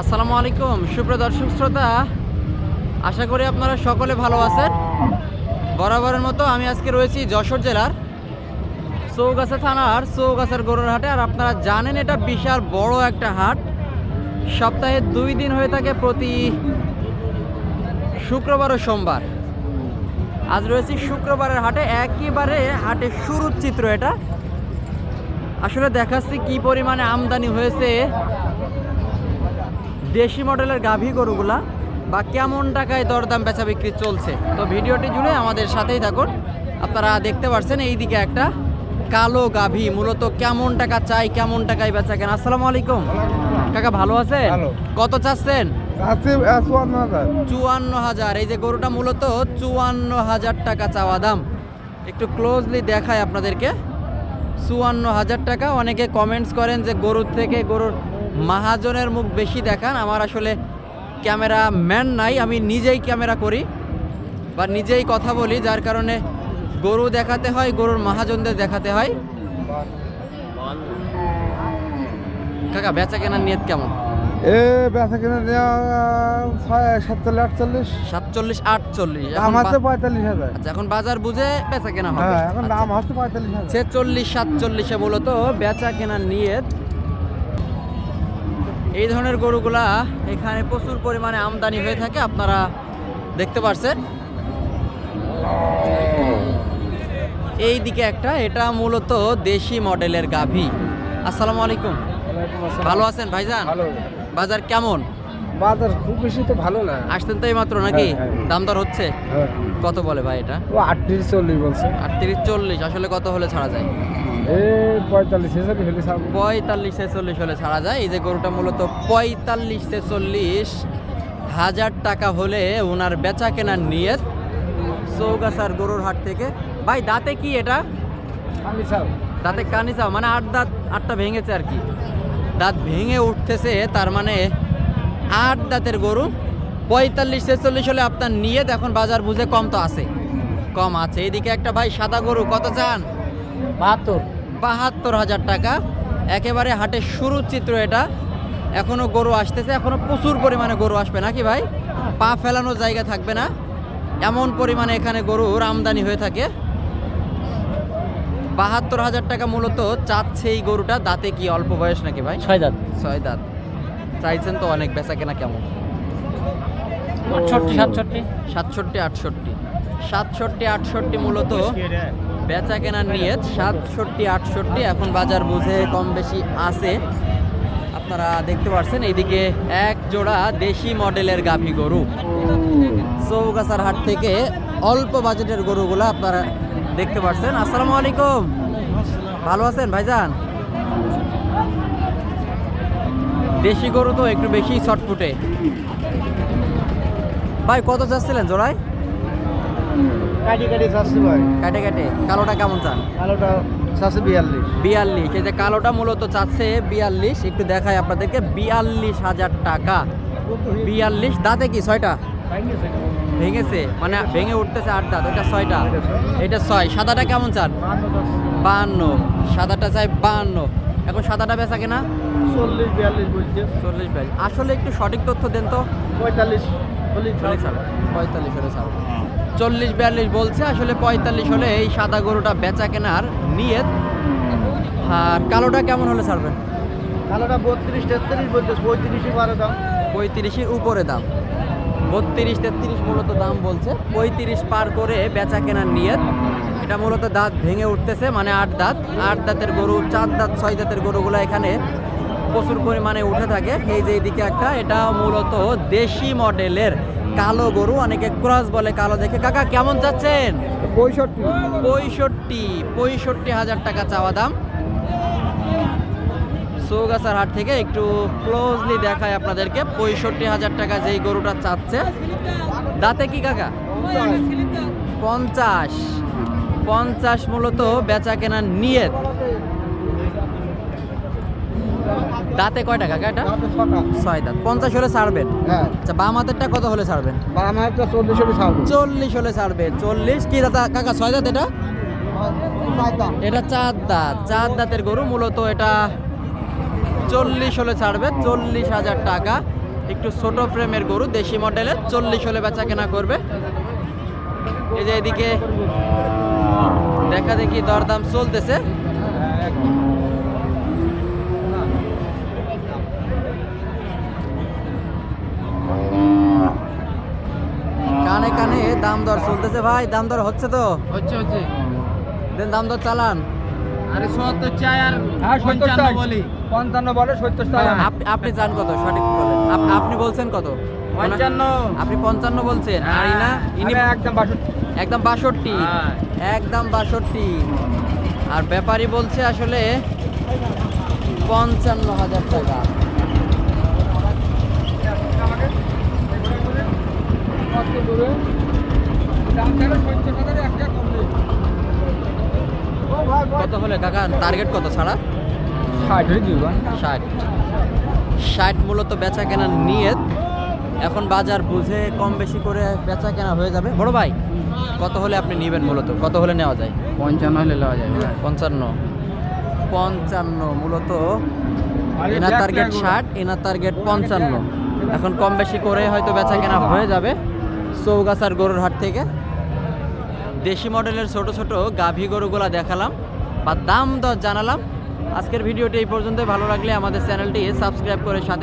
আসসালামু আলাইকুম, সুপ্রিয় দর্শক শ্রোতা। আশা করি আপনারা সকলে ভালো আছেন। বরাবরের মতো আমি আজকে রয়েছি যশোর জেলার চৌগাছা থানার চৌগাছার গরুর হাটে। আর আপনারা জানেন, এটা বিশাল বড় একটা হাট। সপ্তাহে দুই দিন হয়ে থাকে প্রতি শুক্রবার ও সোমবার। আজ রয়েছি শুক্রবারের হাটে। একেবারে হাটে শুরুর চিত্র এটা। আসলে দেখাচ্ছি কি পরিমাণে আমদানি হয়েছে। দেশি মডেলের গাভী গরুগুলা বা কেমন টাকায় দরদাম বেচা বিক্রি চলছে? তো ভিডিওটি জুড়ে আমাদের সাথেই থাকুন। আপনারা দেখতে পাচ্ছেন এইদিকে একটা কালো গাভী মূলত কেমন টাকা চাই কেমন টাকায় বেচা কেন। আসসালামু আলাইকুম। কাকা ভালো আছেন? ভালো। কত চাচ্ছেন? চুয়ান্ন হাজার। এই যে গরুটা মূলত চুয়ান্ন হাজার টাকা চাওয়া দাম। একটু ক্লোজলি দেখায় আপনাদেরকে। চুয়ান্ন হাজার টাকা। অনেকে কমেন্টস করেন যে গরুর থেকে গরুর মাহাজনের মুখ বেশি দেখান। আমার আসলে ক্যামেরা ম্যান নাই আমি নিজেই ক্যামেরা করি বা নিজেই কথা বলি যার কারণে গরু দেখাতে হয় গরুর মাহাজনদের দেখাতে হয়। কাকা বেচা কেনার নিয়ত কেমন? এ বেচা কিনে সাতচল্লিশ আটচল্লিশ। সাতচল্লিশ আটচল্লিশ। দাম আছে পঁয়তাল্লিশ হাজার। আচ্ছা এখন বাজার বুঝে বেচা কেনা হবে। হ্যাঁ এখন আচ্ছা। দাম হচ্ছে পঁয়তাল্লিশ হাজার। ছেচল্লিশ সাতচল্লিশে মূলত বেচা কেনার নিয়ত। এই ধরনের গরুগুলা এখানে প্রচুর পরিমাণে আমদানি হয়ে থাকে আপনারা দেখতে পারছেন। এই দিকে একটা এটা মূলত দেশি মডেলের গাভী। আসসালামু আলাইকুম। ভালো আছেন ভাইজান? বাজার কেমন? বাজার খুব বেশি তো ভালো না। আসতেন তো এই মাত্র নাকি? হ্যাঁ, হ্যাঁ। দাম দর হচ্ছে? হ্যাঁ। কত বলে ভাই এটা? ও আটত্রিশ চল্লিশ বলছে। আটত্রিশ চল্লিশ আসলে কত হলে ছাড়া যায়? পঁয়তাল্লিশ ছেচল্লিশ হলে ছাড়া যায়। এই যে গরুটা মূলত পঁয়তাল্লিশ ছেচল্লিশ হাজার টাকা হলে ওনার বেচা কেনার নিয়ত চৌগাছার গরুর হাট থেকে। ভাই দাঁতে কি এটা? দাঁতে কানিসা মানে আট দাঁত আটটা ভেঙেছে আর কি। দাঁত ভেঙে উঠতেছে তার মানে আট দাঁতের গরু। পঁয়তাল্লিশ ছেচল্লিশ হলে আপনার নিয়ত এখন বাজার বুঝে কম তো আছে। কম আছে। এদিকে একটা ভাই সাদা গরু কত চান? বাহাত্তর। বাহাত্তর হাজার টাকা। একেবারে হাটের শুরুর চিত্র এটা। এখনও গরু আসতেছে। এখনও প্রচুর পরিমাণে গরু আসবে নাকি ভাই? পা ফেলানোর জায়গা থাকবে না। এমন পরিমাণে এখানে গরুর আমদানি হয়ে থাকে। বাহাত্তর হাজার টাকা মূলত চাচ্ছে এই গরুটা। দাঁতে কি অল্প বয়স নাকি ভাই? ছয় দাঁত। ছয় দাঁত। চাইছেন তো অনেক বেচা কেনা কেমন? সাতষট্টি। সাতষট্টি আটষট্টি। সাতষট্টি আটষট্টি মূলত বেচা কেনার নিয়ত, সাতষট্টি, আটষট্টি, এখন বাজার বুঝে কম বেশি আছে। আপনারা দেখতে পাচ্ছেন এইদিকে এক জোড়া দেশি মডেলের গাভী গরু। চৌগাছার হাট থেকে অল্প বাজেটের গরুগুলো আপনারা দেখতে পাচ্ছেন আসসালামু আলাইকুম। ভালো আছেন ভাইজান? দেশি গরু তো একটু বেশি ছটফুটে। ভাই, কত চাচ্ছিলেন জোড়ায়? কাটি কাটি চারশো ভাই। কাটে কাটে। কালোটা কেমন চান? কালোটা চারশো বিয়াল্লিশ। বিয়াল্লিশ। এই যে কালোটা মূলত চাচ্ছে বিয়াল্লিশ। একটু দেখাই আপনাদেরকে। বিয়াল্লিশ হাজার টাকা। বিয়াল্লিশ। দাঁতে কি ছয়টা? ভেঙেছে। মানে ভেঙে উঠতেছে আট দাঁত। ওটা ছয়টা। এটা ছয়। সাদাটা কেমন চান? বাহান্ন সাদাটা চাই বাহান্ন এখন সাদাটা বেচা কেনা? চল্লিশ বিয়াল্লিশ বলছে। চল্লিশ বাইশ আসলে একটু সঠিক তথ্য দেন তো। পঁয়তাল্লিশ চল্লিশ পঁয়তাল্লিশ হলে চল্লিশ বিয়াল্লিশ বলছে আসলে পঁয়তাল্লিশ হলে এই সাদা গরুটা বেচা কেনার নিয়ত। আর কালোটা কেমন হলে ছাড়বেন? কালোটা বত্রিশ তেত্রিশ বলছে পঁয়ত্রিশই বারো দাম। পঁয়ত্রিশের উপরে দাম। বত্রিশ তেত্রিশ মূলত দাম বলছে। পঁয়ত্রিশ পার করে বেচা কেনার নিয়ত। এটা মূলত দাঁত ভেঙে উঠতেছে মানে আট দাঁত। আট দাঁতের গরু চার দাঁত ছয় দাঁতের গরুগুলো এখানে প্রচুর পরিমাণে উঠে থাকে। এই যে এইদিকে একটা এটা মূলত দেশি মডেলের কালো গরু অনেকে ক্রস বলে কালো দেখে। কাকা কেমন যাচ্ছেন পঁয়ষট্টি। পঁয়ষট্টি পঁয়ষট্টি হাজার টাকা চাওয়া দাম। চৌগাছার হাট থেকে একটু ক্লোজলি দেখায় আপনাদেরকে। পঁয়ষট্টি হাজার টাকা যেই গরুটা চাচ্ছে। দাঁতে কি কাকা? পঞ্চাশ। পঞ্চাশ মূলত বেচা কেনার নিয়ত। দাঁতে কয়টা টাকা এটা ছটা ছয় দাঁত। পঞ্চাশ হলে ছাড়বেন? হ্যাঁ। আচ্ছা বাম হাতেরটা কত হলে ছাড়বেন? বা আমার একটা চল্লিশ হলে ছাড়বেন চল্লিশ হলে ছাড়বে চল্লিশ কি দাদা? কাকা ছয় দাঁত এটা? এটা চার দাঁত। চার দাঁতের গরু মূলত এটা চল্লিশ হলে ছাড়বে চল্লিশ হাজার টাকা। একটু ছোট ফ্রেমের গরু দেশি মডেলের চল্লিশ হলে বেচা কেনা করবে। এই যে এদিকে দেখা দেখি দরদাম চলতেছে। কানে দাম দর চলতেছে ভাই দাম দর হচ্ছে তো? হচ্ছে হচ্ছে। দেন দাম দর চালান। আরে সত্তর চাই আর হ্যাঁ সত্তর পঞ্চান্ন চাই। বলি। পঞ্চান্ন বলে সত্তর চাই। আপ- আপনি চান কত? সঠিক বলেন। আপনি বলছেন কত? পঞ্চান্ন। আপনি পঞ্চান্ন বলছেন। আর ইনা? ইনি একদম বাষট্টি। একদম বাষট্টি। হ্যাঁ। একদম বাষট্টি। আর ব্যাপারী বলছে আসলে পঞ্চান্ন হাজার টাকা। কত হলে কাকা? টার্গেট কত ছাড়া? ষাট ষাট। ষাট মূলত বেচা কেনার নিয়ত। এখন বাজার বুঝে কম বেশি করে বেচা কেনা হয়ে যাবে। বড় ভাই কত হলে আপনি নেবেন মূলত? কত হলে নেওয়া যায়? পঞ্চান্ন হলে লওয়া যাবে পঞ্চান্ন। পঞ্চান্ন মূলত এনার টার্গেট ষাট এনার টার্গেট পঞ্চান্ন। এখন কম বেশি করে হয়তো বেচা কেনা হয়ে যাবে। চৌগাছার গরুর হাট থেকে। দেশি মডেলের ছোট ছোট গাভী গরুগুলা দেখালাম বা দাম দর জানালাম। আজকের ভিডিওটি এই পর্যন্ত ভালো লাগলে আমাদের চ্যানেলটি সাবস্ক্রাইব করে থাক-